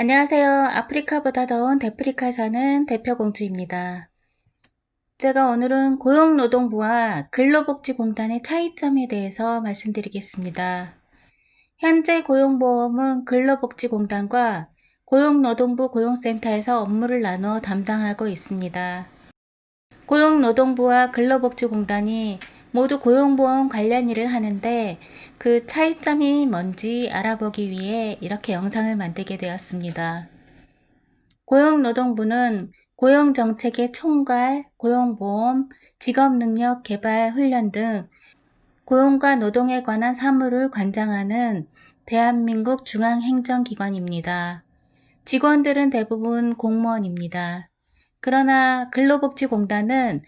안녕하세요. 아프리카보다 더운 데프리카에 사는 대표공주입니다. 제가 오늘은 고용노동부와 근로복지공단의 차이점에 대해서 말씀드리겠습니다. 현재 고용보험은 근로복지공단과 고용노동부 고용센터에서 업무를 나눠 담당하고 있습니다. 고용노동부와 근로복지공단이 모두 고용보험 관련 일을 하는데 그 차이점이 뭔지 알아보기 위해 이렇게 영상을 만들게 되었습니다. 고용노동부는 고용정책의 총괄, 고용보험, 직업능력 개발 훈련 등 고용과 노동에 관한 사무를 관장하는 대한민국 중앙행정기관입니다. 직원들은 대부분 공무원입니다. 그러나 근로복지공단은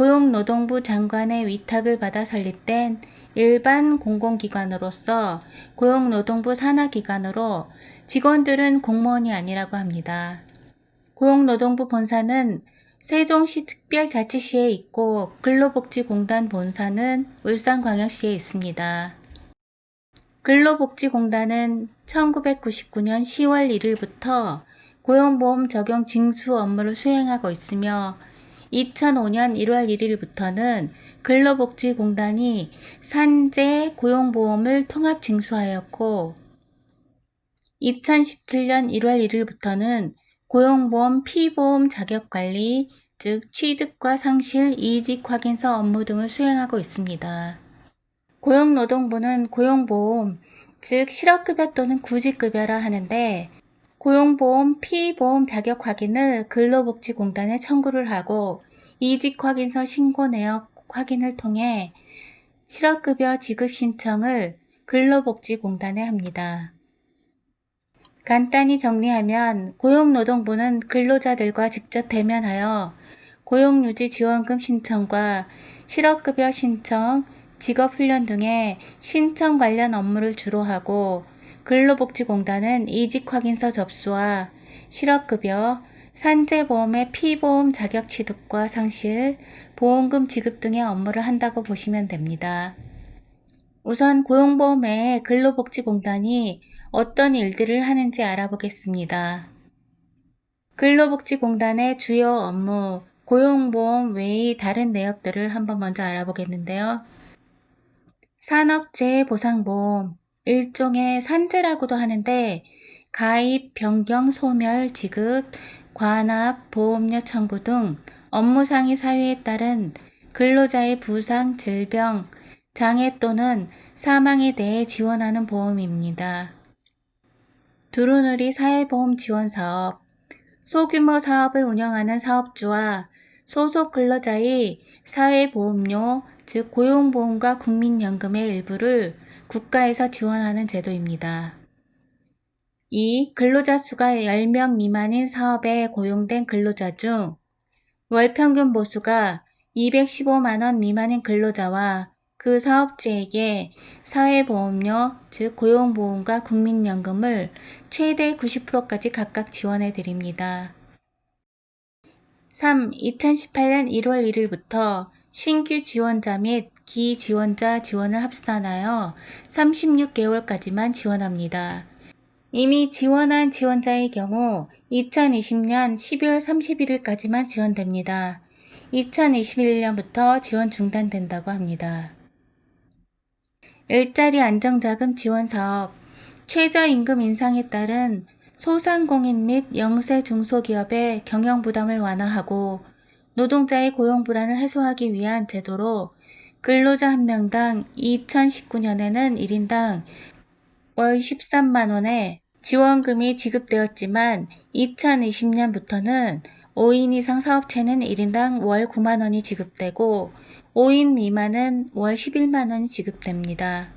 고용노동부 장관의 위탁을 받아 설립된 일반 공공기관으로서 고용노동부 산하기관으로 직원들은 공무원이 아니라고 합니다. 고용노동부 본사는 세종시 특별자치시에 있고 근로복지공단 본사는 울산광역시에 있습니다. 근로복지공단은 1999년 10월 1일부터 고용보험 적용 징수 업무를 수행하고 있으며 2005년 1월 1일부터는 근로복지공단이 산재 고용보험을 통합 징수하였고 2017년 1월 1일부터는 고용보험 피보험 자격관리, 즉 취득과 상실, 이직 확인서 업무 등을 수행하고 있습니다. 고용노동부는 고용보험, 즉 실업급여 또는 구직급여라 하는데 고용보험 피보험 자격 확인을 근로복지공단에 청구를 하고 이직 확인서 신고 내역 확인을 통해 실업급여 지급 신청을 근로복지공단에 합니다. 간단히 정리하면 고용노동부는 근로자들과 직접 대면하여 고용유지 지원금 신청과 실업급여 신청, 직업훈련 등의 신청 관련 업무를 주로 하고 근로복지공단은 이직 확인서 접수와 실업급여, 산재보험의 피보험 자격 취득과 상실, 보험금 지급 등의 업무를 한다고 보시면 됩니다. 우선 고용보험 외에 근로복지공단이 어떤 일들을 하는지 알아보겠습니다. 근로복지공단의 주요 업무, 고용보험 외의 다른 내역들을 한번 먼저 알아보겠는데요. 산업재해보상보험, 일종의 산재라고도 하는데 가입, 변경, 소멸, 지급, 관합, 보험료 청구 등 업무상의 사유에 따른 근로자의 부상, 질병, 장애 또는 사망에 대해 지원하는 보험입니다. 두루누리 사회보험 지원 사업, 소규모 사업을 운영하는 사업주와 소속 근로자의 사회보험료, 즉 고용보험과 국민연금의 일부를 국가에서 지원하는 제도입니다. 2. 근로자 수가 10명 미만인 사업에 고용된 근로자 중 월평균 보수가 215만원 미만인 근로자와 그 사업주에게 사회보험료, 즉 고용보험과 국민연금을 최대 90%까지 각각 지원해 드립니다. 3. 2018년 1월 1일부터 신규 지원자 및 기지원자 지원을 합산하여 36개월까지만 지원합니다. 이미 지원한 지원자의 경우 2020년 12월 31일까지만 지원됩니다. 2021년부터 지원 중단된다고 합니다. 일자리 안정자금 지원 사업, 최저임금 인상에 따른 소상공인 및 영세 중소기업의 경영 부담을 완화하고 노동자의 고용 불안을 해소하기 위한 제도로 근로자 한 명당 2019년에는 1인당 월 13만원의 지원금이 지급되었지만 2020년부터는 5인 이상 사업체는 1인당 월 9만원이 지급되고 5인 미만은 월 11만원이 지급됩니다.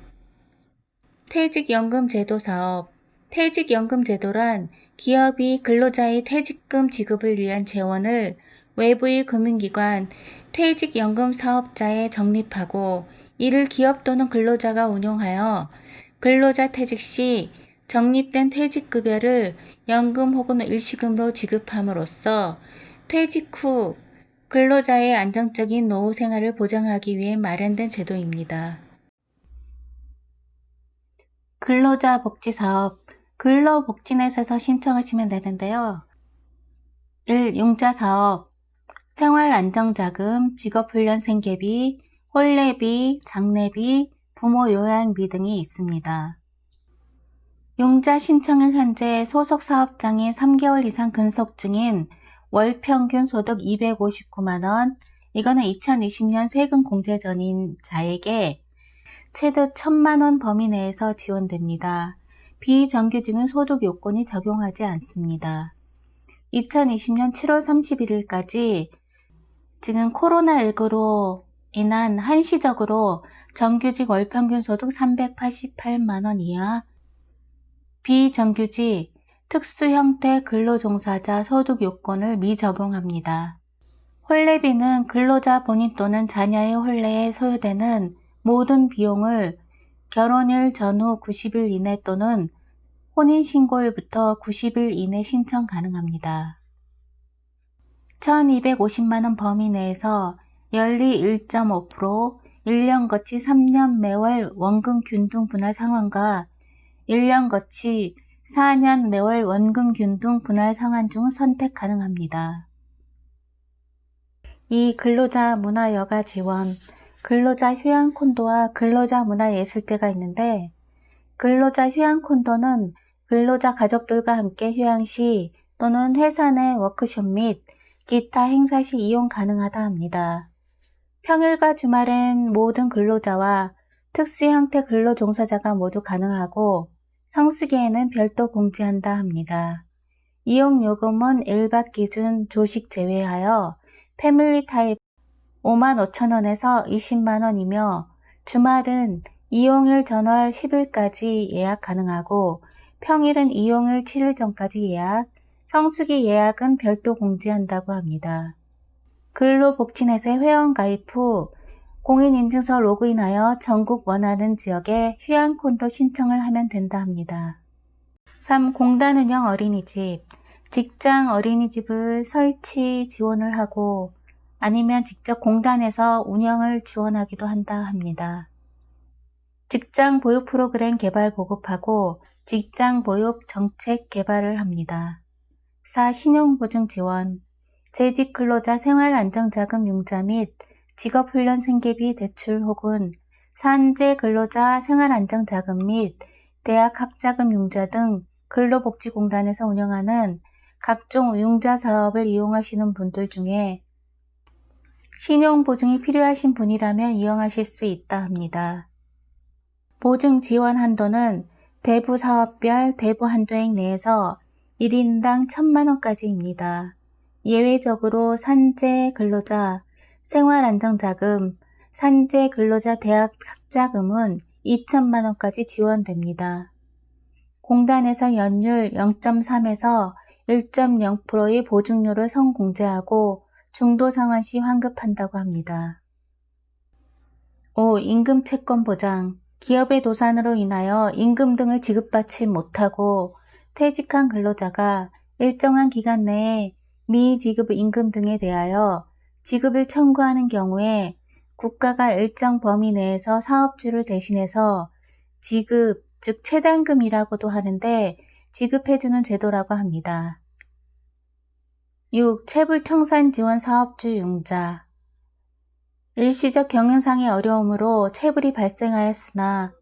퇴직연금 제도 사업 퇴직연금 제도란 기업이 근로자의 퇴직금 지급을 위한 재원을 외부의 금융기관 퇴직연금 사업자에 적립하고 이를 기업 또는 근로자가 운용하여 근로자 퇴직 시 적립된 퇴직급여를 연금 혹은 일시금으로 지급함으로써 퇴직 후 근로자의 안정적인 노후 생활을 보장하기 위해 마련된 제도입니다. 근로자 복지 사업 근로복지넷에서 신청하시면 되는데요. 1. 융자사업, 생활안정자금, 직업훈련 생계비, 홀례비, 장례비, 부모 요양비 등이 있습니다. 용자 신청일 현재 소속 사업장이 3개월 이상 근속 중인 월 평균 소득 259만원, 이거는 2020년 세금 공제 전인 자에게 최대 1000만원 범위 내에서 지원됩니다. 비정규직은 소득 요건이 적용하지 않습니다. 2020년 7월 31일까지 지금 코로나19로 인한 한시적으로 정규직 월평균 소득 388만원 이하, 비정규직 특수 형태 근로종사자 소득 요건을 미적용합니다. 홀례비는 근로자 본인 또는 자녀의 홀례에 소요되는 모든 비용을 결혼일 전후 90일 이내 또는 혼인신고일부터 90일 이내 신청 가능합니다. 1250만원 범위 내에서 연리 1.5%, 1년 거치 3년 매월 원금 균등 분할 상환과 1년 거치 4년 매월 원금 균등 분할 상환 중 선택 가능합니다. 이 근로자 문화여가 지원, 근로자 휴양 콘도와 근로자 문화예술제가 있는데 근로자 휴양 콘도는 근로자 가족들과 함께 휴양 시 또는 회사 내 워크숍 및 기타 행사 시 이용 가능하다 합니다. 평일과 주말엔 모든 근로자와 특수 형태 근로 종사자가 모두 가능하고 성수기에는 별도 공지한다 합니다. 이용 요금은 1박 기준 조식 제외하여 패밀리 타입 5만 5천원에서 20만원이며 주말은 이용일 전월 10일까지 예약 가능하고 평일은 이용일 7일 전까지 예약, 성수기 예약은 별도 공지한다고 합니다. 근로복지넷에 회원 가입 후 공인인증서 로그인하여 전국 원하는 지역에 휴양콘도 신청을 하면 된다 합니다. 3. 공단 운영 어린이집 직장 어린이집을 설치 지원을 하고 아니면 직접 공단에서 운영을 지원하기도 한다 합니다. 직장 보육 프로그램 개발 보급하고 직장 보육 정책 개발을 합니다. 4. 신용보증 지원 재직 근로자 생활 안정자금 융자 및 직업훈련 생계비 대출 혹은 산재 근로자 생활 안정자금 및 대학 학자금 융자 등 근로복지공단에서 운영하는 각종 융자 사업을 이용하시는 분들 중에 신용보증이 필요하신 분이라면 이용하실 수 있다 합니다. 보증 지원 한도는 대부 사업별 대부 한도액 내에서 1인당 1천만원까지입니다. 예외적으로 산재 근로자 생활안정자금, 산재 근로자 대학 학자금은 2천만원까지 지원됩니다. 공단에서 연율 0.3에서 1.0%의 보증료를 선공제하고 중도 상환 시 환급한다고 합니다. 5. 임금 채권 보장 기업의 도산으로 인하여 임금 등을 지급받지 못하고 퇴직한 근로자가 일정한 기간 내에 미지급 임금 등에 대하여 지급을 청구하는 경우에 국가가 일정 범위 내에서 사업주를 대신해서 지급, 즉 최단금이라고도 하는데 지급해주는 제도라고 합니다. 6. 체불청산 지원 사업주 융자 일시적 경영상의 어려움으로 체불이 발생하였으나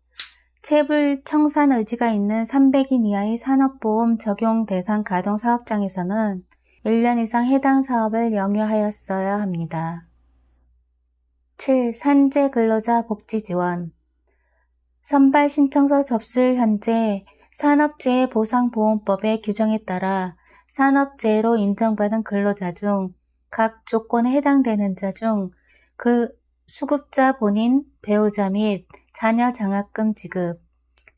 체불 청산 의지가 있는 300인 이하의 산업보험 적용 대상 가동 사업장에서는 1년 이상 해당 사업을 영유하였어야 합니다. 7. 산재 근로자 복지 지원 선발 신청서 접수일 현재 산업재해 보상보험법의 규정에 따라 산업재해로 인정받은 근로자 중 각 조건에 해당되는 자 중 그 수급자 본인, 배우자 및 자녀 장학금 지급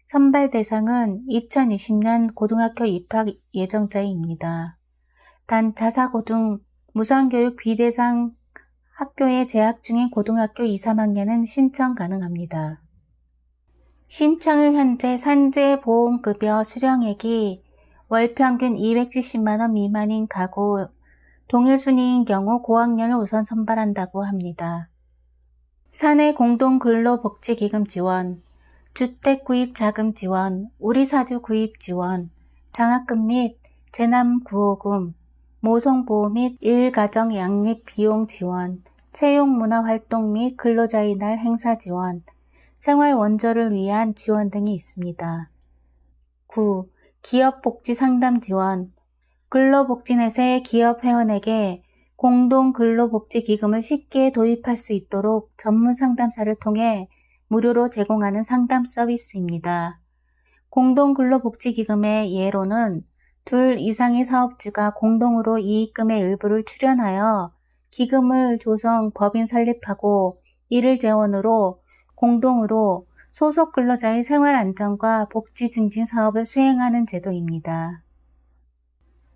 선발 대상은 2020년 고등학교 입학 예정자입니다. 단 자사고 등 무상교육 비대상 학교에 재학 중인 고등학교 2, 3학년은 신청 가능합니다. 신청을 현재 산재보험급여 수령액이 월 평균 270만원 미만인 가구 동일 순위인 경우 고학년을 우선 선발한다고 합니다. 사내 공동근로복지기금 지원 주택 구입 자금 지원, 우리사주 구입 지원, 장학금 및 재남 구호금, 모성보호 및 일가정 양립 비용 지원, 채용 문화 활동 및 근로자의 날 행사 지원, 생활 원조를 위한 지원 등이 있습니다. 9. 기업 복지 상담 지원, 근로복지넷의 기업 회원에게 공동 근로복지 기금을 쉽게 도입할 수 있도록 전문 상담사를 통해 무료로 제공하는 상담 서비스입니다. 공동 근로복지 기금의 예로는 둘 이상의 사업주가 공동으로 이익금의 일부를 출연하여 기금을 조성 법인 설립하고 이를 재원으로 공동으로 소속 근로자의 생활 안정과 복지 증진 사업을 수행하는 제도입니다.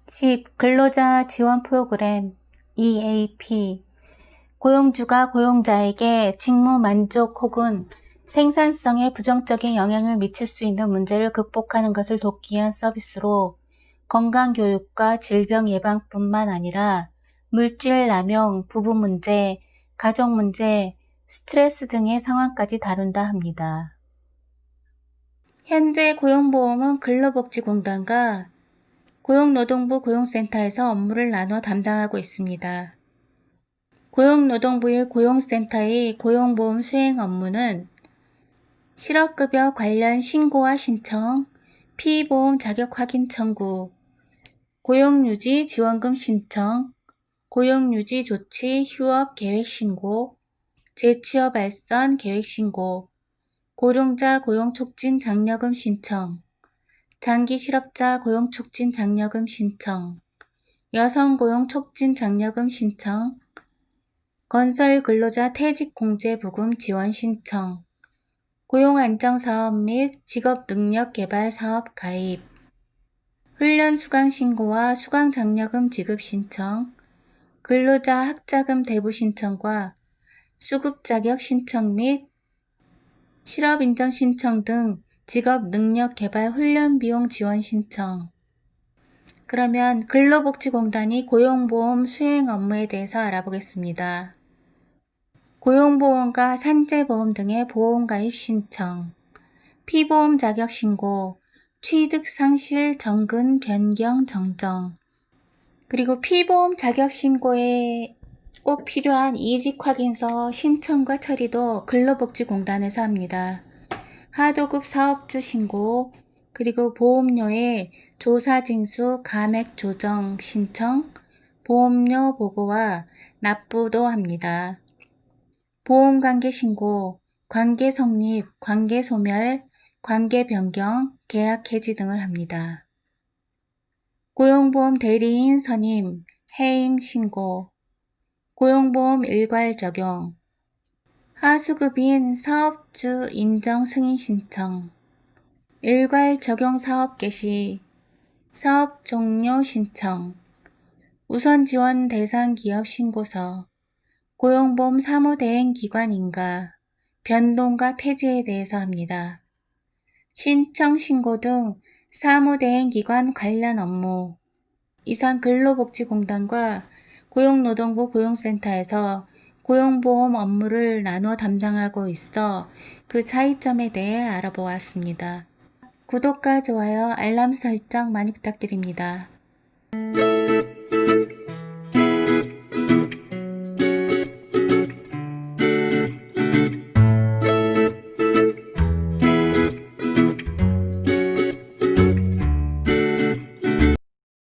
10. 근로자 지원 프로그램 EAP 고용주가 고용자에게 직무 만족 혹은 생산성에 부정적인 영향을 미칠 수 있는 문제를 극복하는 것을 돕기 위한 서비스로 건강교육과 질병 예방뿐만 아니라 물질 남용, 부부 문제, 가족 문제, 스트레스 등의 상황까지 다룬다 합니다. 현재 고용보험은 근로복지공단과 고용노동부 고용센터에서 업무를 나눠 담당하고 있습니다. 고용노동부의 고용센터의 고용보험 수행 업무는 실업급여 관련 신고와 신청, 피보험 자격 확인 청구, 고용유지 지원금 신청, 고용유지 조치 휴업 계획 신고, 재취업 알선 계획 신고, 고령자 고용 촉진 장려금 신청, 장기 실업자 고용 촉진 장려금 신청, 여성 고용 촉진 장려금 신청, 건설 근로자 퇴직 공제 부금 지원 신청, 고용 안정 사업 및 직업 능력 개발 사업 가입, 훈련 수강 신고와 수강 장려금 지급 신청, 근로자 학자금 대부 신청과 수급 자격 신청 및 실업 인정 신청 등 직업 능력 개발 훈련 비용 지원 신청. 그러면 근로복지공단이 고용보험 수행 업무에 대해서 알아보겠습니다. 고용보험과 산재보험 등의 보험 가입 신청, 피보험 자격 신고, 취득 상실 정근 변경 정정, 그리고 피보험 자격 신고에 꼭 필요한 이직 확인서 신청과 처리도 근로복지공단에서 합니다. 하도급 사업주 신고, 그리고 보험료의 조사 징수 감액 조정 신청, 보험료 보고와 납부도 합니다. 보험관계 신고, 관계 성립, 관계 소멸, 관계 변경, 계약 해지 등을 합니다. 고용보험 대리인 선임, 해임 신고, 고용보험 일괄 적용, 하수급인 사업주 인정 승인 신청, 일괄 적용 사업 개시, 사업 종료 신청, 우선 지원 대상 기업 신고서, 고용보험 사무대행 기관 인가, 변동과 폐지에 대해서 합니다. 신청 신고 등 사무대행 기관 관련 업무, 이상 근로복지공단과 고용노동부 고용센터에서 고용보험 업무를 나눠 담당하고 있어 그 차이점에 대해 알아보았습니다. 구독과 좋아요, 알람 설정 많이 부탁드립니다.